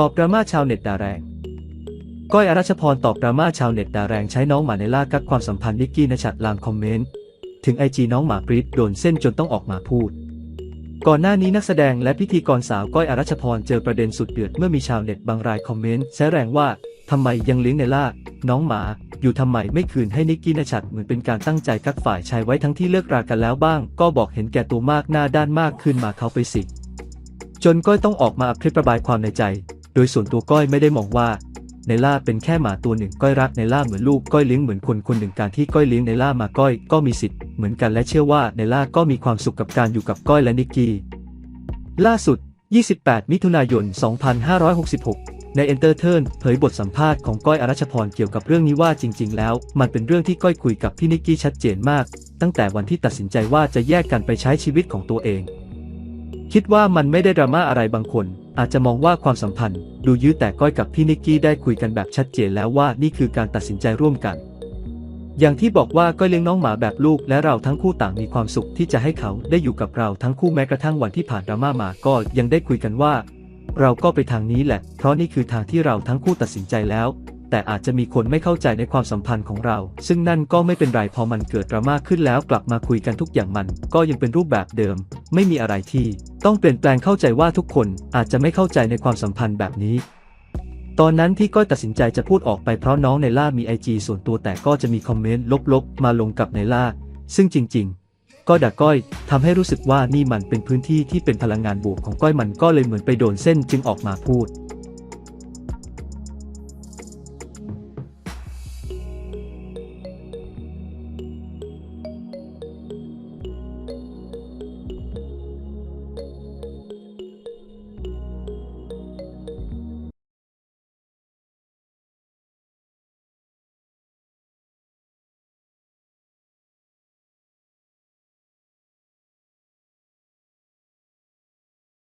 ตอบดราม่าชาวเน็ตด่าแรง ก้อยอรัชพรตอบดราม่าชาวเน็ตด่าแรงใช้น้องหมาในล่ากักความสัมพันธ์นิกกี้นชัดลามคอมเมนต์ ถึงไอจีน้องหมาปรีดโดนเส้นจนต้องออกมาพูด ก่อนหน้านี้นักแสดงและพิธีกรสาวก้อยอรัชพรเจอประเด็นสุดเดือดเมื่อมีชาวเน็ตบางรายคอมเมนต์แซแรงว่าทำไมยังเลี้ยงในล่า น้องหมา อยู่ทำไมไม่คืนให้นิกกี้นชัดเหมือนเป็นการตั้งใจกักฝ่ายชายไว้ทั้งที่เลิกรากันแล้วบ้าง ก็บอกเห็นแก่ตัวมากหน้าด้านมากขึ้นมาเขาไปสิจนก้อยต้องออกมาอัพคลิประบายความในใจ โดยส่วนตัวก้อยไม่ได้มองว่าในล่าเป็นแค่หมาตัวหนึ่งก้อยรักในล่าเหมือนลูกก้อยเลี้ยงเหมือนคนคนหนึ่งการที่ก้อยเลี้ยงในล่ามาก้อยก็มีสิทธิ์เหมือนกันและเชื่อว่าในล่าก็มีความสุขกับการอยู่กับก้อยและนิกกี้ล่าสุด 28 มิถุนายน 2566 ในเอนเตอร์เทิร์นเผยบทสัมภาษณ์ของก้อยอรัชพรเกี่ยวกับเรื่องนี้ว่าจริง ๆ แล้ว มันเป็นเรื่องที่ก้อยคุยกับพี่นิกกี้ชัดเจนมาก ตั้งแต่วันที่ตัดสินใจว่าจะแยกกันไปใช้ชีวิตของตัวเอง คิดว่ามันไม่ได้ดราม่าอะไรบางคน อาจจะมองว่าความสัมพันธ์ ดูยื้อแต่ก้อยกับพี่นิกกี้ได้คุยกันแบบชัดเจนแล้วว่านี่คือการตัดสินใจร่วมกัน อย่างที่บอกว่าก้อยเลี้ยงน้องหมาแบบลูกและเราทั้งคู่ต่างมีความสุขที่จะให้เขาได้อยู่กับเราทั้งคู่แม้กระทั่งวันที่ผ่านดราม่ามาก็ยังได้คุยกันว่า เราก็ไปทางนี้แหละ เพราะนี่คือทางที่เราทั้งคู่ตัดสินใจแล้ว แต่อาจจะมีคนไม่เข้าใจในความสัมพันธ์ของเรา ซึ่งนั่นก็ไม่เป็นไรพอมันเกิดดราม่าขึ้นแล้วกลับมาคุยกันทุกอย่างมัน ก็ยังเป็นรูปแบบเดิม ไม่มีอะไรที่ต้องเปลี่ยนแปลงเข้าใจว่าทุกคนอาจจะไม่เข้าใจในความสัมพันธ์แบบนี้ ตอนนั้นที่ก้อยตัดสินใจจะพูดออกไปเพราะน้องในล่ามีไอจีส่วนตัวแต่ก็จะมีคอมเมนต์ลบๆ มาลงกับในล่า ซึ่งจริง ๆ ก็ด่าก้อยทำให้รู้สึกว่านี่มันเป็นพื้นที่ที่เป็นพลังงานบวกของก้อยมันก็เลยเหมือนไปโดนเส้นจึงออกมาพูด